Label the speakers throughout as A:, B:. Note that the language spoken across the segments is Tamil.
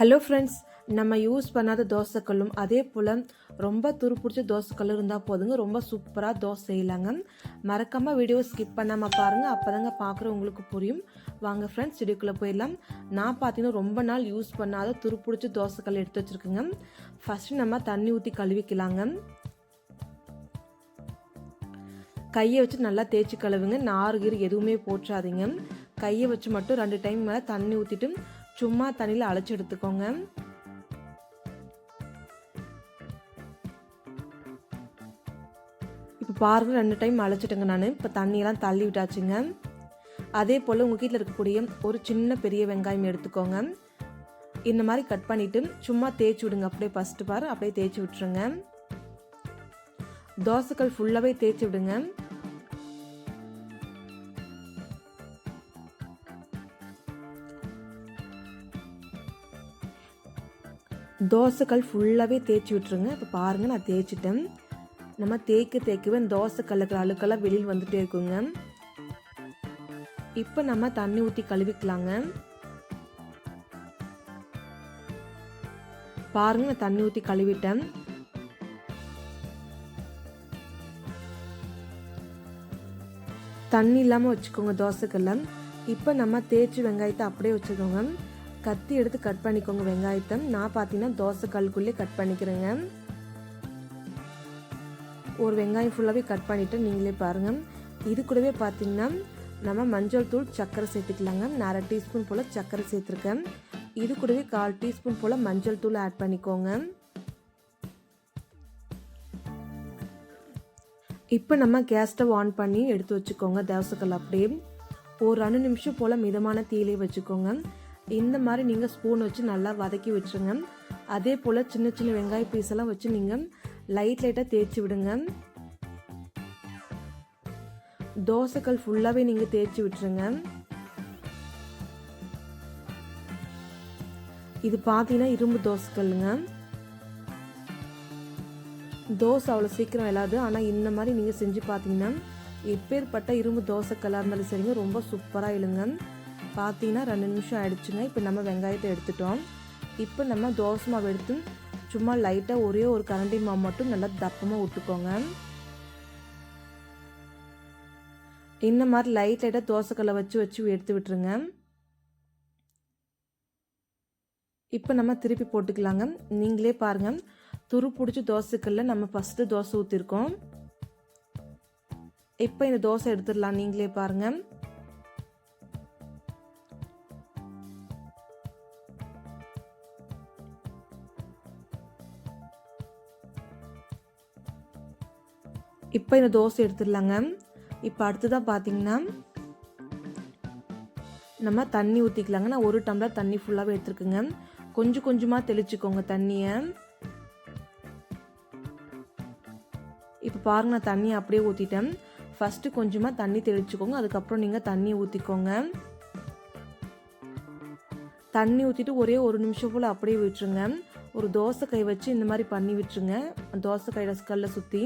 A: ஹலோ ஃப்ரெண்ட்ஸ் நம்ம யூஸ் பண்ணாத தோசைக்கல்லும் அதே போல் ரொம்ப துருப்பிடிச்ச தோசைக்கல்லும் இருந்தால் போதுங்க. ரொம்ப சூப்பராக தோசை செய்யலாங்க. மறக்காமல் வீடியோ ஸ்கிப் பண்ணாமல் பாருங்கள் அப்போ தாங்க பார்க்குற உங்களுக்கு புரியும். வாங்க ஃப்ரெண்ட்ஸ் ஸ்டுடியோக்குள்ளே போயிடலாம். நான் பார்த்தீங்கன்னா ரொம்ப நாள் யூஸ் பண்ணாத துருப்பிடிச்ச தோசைக்கல் எடுத்து வச்சுருக்குங்க. ஃபஸ்ட்டு நம்ம தண்ணி ஊற்றி கழுவிக்கலாங்க. கையை வச்சு நல்லா தேய்ச்சி கழுவுங்க. நாறு கீறு எதுவுமே போற்றாதீங்க. கையை வச்சு மட்டும் ரெண்டு டைம் மேலே தண்ணி ஊற்றிட்டு சும்மா தண்ணியில் அழைச்சி எடுத்துக்கோங்க. இப்போ பாருங்கள் ரெண்டு டைம் அழைச்சிட்டேங்க நான். இப்போ தண்ணியெல்லாம் தள்ளி விட்டாச்சுங்க. அதே போல் உங்கள் வீட்டில் இருக்கக்கூடிய ஒரு சின்ன பெரிய வெங்காயம் எடுத்துக்கோங்க. இந்த மாதிரி கட் பண்ணிவிட்டு சும்மா தேய்ச்சி விடுங்க. அப்படியே ஃபஸ்ட்டு பார் அப்படியே தேய்ச்சி விட்டுருங்க. தோசைக்கல் ஃபுல்லாகவே தேய்ச்சி விடுங்க. தோசைக்கல் ஃபுல்லாகவே தேய்ச்சி விட்டுருங்க. இப்போ பாருங்கள் நான் தேய்ச்சிட்டேன். நம்ம தேய்க்க தேய்க்கவே தோசைக்கல்லுக்கு அழுக்கெல்லாம் வெளியில் வந்துகிட்டே இருக்குங்க. இப்போ நம்ம தண்ணி ஊற்றி கழுவிக்கலாங்க. பாருங்க நான் தண்ணி ஊற்றி கழுவிட்டேன். தண்ணி இல்லாமல் வச்சுக்கோங்க தோசைக்கல்ல. இப்போ நம்ம தேய்ச்சி வெங்காயத்தை அப்படியே வச்சுக்கோங்க. கத்தி எடுத்து கட் பண்ணிக்கோங்க வெங்காயத்தை நான் பார்த்தீங்கன்னா தோசை கல்குள்ளே கட் பண்ணிக்கிறேங்க. ஒரு வெங்காயம் ஃபுல்லாகவே கட் பண்ணிவிட்டு நீங்களே பாருங்கள் இது கூடவே பார்த்தீங்கன்னா நம்ம மஞ்சள் தூள் சர்க்கரை சேர்த்துக்கலாங்க. நான் அரை டீஸ்பூன் போல் சர்க்கரை சேர்த்துருக்கேன். இது கூடவே கால் டீஸ்பூன் போல் மஞ்சள் தூள் ஆட் பண்ணிக்கோங்க. இப்போ நம்ம கேஸ் ஸ்டவ் ஆன் பண்ணி எடுத்து வச்சுக்கோங்க தோசைக்கல் அப்படியே. ஒரு ரெண்டு நிமிஷம் போல் மிதமான தீயிலே வச்சுக்கோங்க. இந்த மாதிரி நீங்கள் ஸ்பூன் வச்சு நல்லா வதக்கி வச்சுருங்க. அதே போல் சின்ன சின்ன வெங்காய பீஸ் எல்லாம் வச்சு நீங்கள் லைட் லைட்டாக தேய்ச்சி விடுங்க. தோசைக்கல் ஃபுல்லாகவே நீங்கள் தேய்ச்சி விட்டுருங்க. இது பார்த்தீங்கன்னா இரும்பு தோசைக்கல்லுங்க. தோசை அவ்வளோ சீக்கிரம் விளாது ஆனால் இந்த மாதிரி நீங்கள் செஞ்சு பார்த்தீங்கன்னா எப்பேற்பட்ட இரும்பு தோசைக்கல்லாக இருந்தாலும் சரிங்க ரொம்ப சூப்பராக இழுங்க பார்த்தீங்கன்னா ரெண்டு நிமிஷம் ஆயிடுச்சுங்க. இப்போ நம்ம வெங்காயத்தை எடுத்துட்டோம். இப்போ நம்ம தோசை மாவு எடுத்து சும்மா லைட்டாக ஒரே ஒரு கரண்டி மாவு மட்டும் நல்லா தப்பமாக விட்டுக்கோங்க. இந்த மாதிரி லைட் லைட்டாக தோசைக்கல்லை வச்சு வச்சு எடுத்து விட்டுருங்க. இப்போ நம்ம திருப்பி போட்டுக்கலாங்க. நீங்களே பாருங்கள் துரு பிடிச்சி தோசைக்கல்ல நம்ம ஃபஸ்ட்டு தோசை ஊற்றிருக்கோம் இப்போ இந்த தோசை எடுத்துடலாம். நீங்களே பாருங்கள் இப்போ இந்த தோசை எடுத்துடலாங்க. இப்போ அடுத்ததாக பார்த்தீங்கன்னா நம்ம தண்ணி ஊற்றிக்கலாங்க நான் ஒரு டம்ளர் தண்ணி ஃபுல்லாகவே எடுத்துருக்குங்க. கொஞ்சம் கொஞ்சமாக தெளிச்சுக்கோங்க தண்ணியை. இப்போ பாருங்க நான் தண்ணியை அப்படியே ஊற்றிட்டேன் ஃபஸ்ட்டு கொஞ்சமாக தண்ணி தெளிச்சுக்கோங்க. அதுக்கப்புறம் நீங்கள் தண்ணி ஊற்றிக்கோங்க தண்ணி ஊற்றிட்டு ஒரே ஒரு நிமிஷம் போல் அப்படியே விட்டுருங்க. ஒரு தோசை கை வச்சு இந்த மாதிரி பண்ணி விட்டுருங்க. தோசை கையில் கல்லை சுற்றி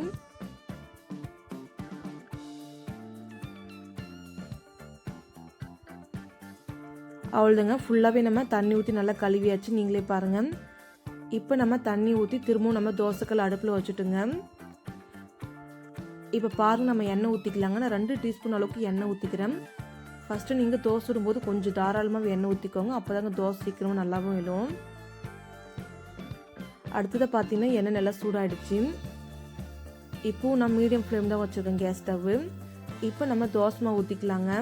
A: அவ்வளோதாங்க ஃபுல்லாகவே நம்ம தண்ணி ஊற்றி நல்லா கழுவியாச்சு. நீங்களே பாருங்கள் இப்போ நம்ம தண்ணி ஊற்றி திரும்பவும் நம்ம தோசைக்கல் அடுப்பில் வச்சுட்டுங்க. இப்போ பாருங்கள் நம்ம எண்ணெய் ஊற்றிக்கலாங்க நான் ரெண்டு டீஸ்பூன் அளவுக்கு எண்ணெய் ஊற்றிக்கிறேன் ஃபஸ்ட்டு நீங்கள் தோசை விடும்போது கொஞ்சம் தாராளமாக எண்ணெய் ஊற்றிக்கோங்க அப்போ தாங்க தோசை சீக்கிரமாக நல்லாவும் விழும் அடுத்ததை பார்த்தீங்கன்னா எண்ணெய் நல்லா சூடாகிடுச்சு இப்போது நான் மீடியம் ஃப்ளேம் தான் வச்சுருக்கேன் கேஸ் ஸ்டவ்வு இப்போ நம்ம தோசை மாவு ஊற்றிக்கலாங்க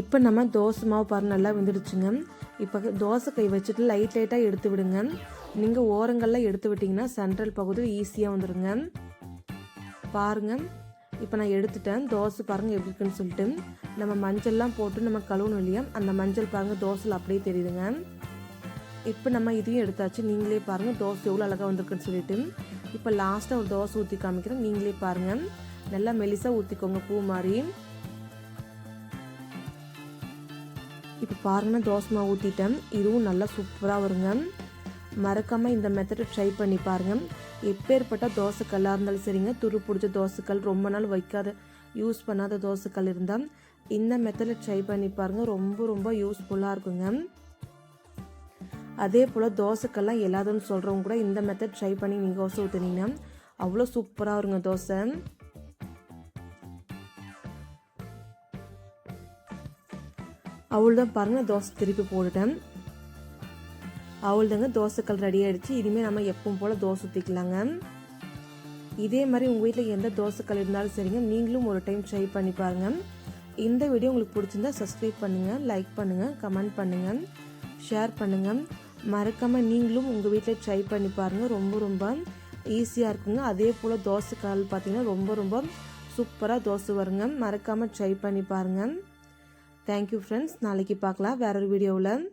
A: இப்போ நம்ம தோசை மாவு பாரு நல்லா வெந்துடுச்சுங்க. இப்போ தோசை கை வச்சுட்டு லைட் லைட்டாக எடுத்து விடுங்க. நீங்கள் ஓரங்கள்லாம் எடுத்து விட்டிங்கன்னா சென்ட்ரல் பகுதி ஈஸியாக வந்துடுங்க பாருங்கள் இப்போ நான் எடுத்துட்டேன். தோசை பாருங்கள் எப்படி இருக்குன்னு சொல்லிட்டு. நம்ம மஞ்சள்லாம் போட்டு நம்ம கழுவணும் இல்லையா? அந்த மஞ்சள் பாருங்கள் தோசையில் அப்படியே தெரியுதுங்க. இப்போ நம்ம இதையும் எடுத்தாச்சு. நீங்களே பாருங்கள் தோசை எவ்வளோ அழகாக வந்திருக்குன்னு சொல்லிட்டு. இப்போ லாஸ்ட்டாக ஒரு தோசை ஊற்றி காமிக்கிறேன். நீங்களே பாருங்கள் நல்லா மெலிசாக ஊற்றிக்கோங்க பூ மாதிரி. இப்போ பாருங்கன்னா தோசை மாவு ஊற்றிட்டேன் இதுவும் நல்லா சூப்பராக வருங்க. மறக்காமல் இந்த மெத்தடை ட்ரை பண்ணி பாருங்கள் எப்பேற்பட்ட தோசைக்கல்லாக இருந்தாலும் சரிங்க. துரு பிடிச்ச தோசைக்கல் ரொம்ப நாள் வைக்காத யூஸ் பண்ணாத தோசைக்கல் இருந்தால் இந்த மெத்தடில் ட்ரை பண்ணி பாருங்கள் ரொம்ப ரொம்ப யூஸ்ஃபுல்லாக இருக்குங்க. அதே போல் தோசைக்கல்லாம் எல்லாதுன்னு சொல்கிறவங்க கூட இந்த மெத்தட் ட்ரை பண்ணி நீங்கள் தோசை ஊற்றுனீங்கன்னா அவ்வளோ சூப்பராக வருங்க தோசை. அவள் தான் பாருங்கள் தோசை திருப்பி போட்டுட்டேன். அவள் தாங்க தோசைக்கல் ரெடி ஆகிடுச்சு இனிமேல் நம்ம எப்பவும் போல் தோசை ஊற்றிக்கலாங்க இதே மாதிரி உங்கள் வீட்டில் எந்த தோசைக்கல் இருந்தாலும் சரிங்க நீங்களும் ஒரு டைம் ட்ரை பண்ணி பாருங்கள் இந்த வீடியோ உங்களுக்கு பிடிச்சிருந்தா சப்ஸ்கிரைப் பண்ணுங்கள் லைக் பண்ணுங்கள் கமெண்ட் பண்ணுங்கள் ஷேர் பண்ணுங்கள் மறக்காமல் நீங்களும் உங்கள் வீட்டில் ட்ரை பண்ணி பாருங்கள் ரொம்ப ரொம்ப ஈஸியாக இருக்குங்க. அதே போல் தோசைக்கால் பார்த்தீங்கன்னா ரொம்ப ரொம்ப சூப்பராக தோசை வருங்க. மறக்காமல் ட்ரை பண்ணி பாருங்கள் தேங்க்யூ ஃப்ரெண்ட்ஸ் நாளைக்கு பார்க்கலாம். வேற ஒரு வீடியோவில்.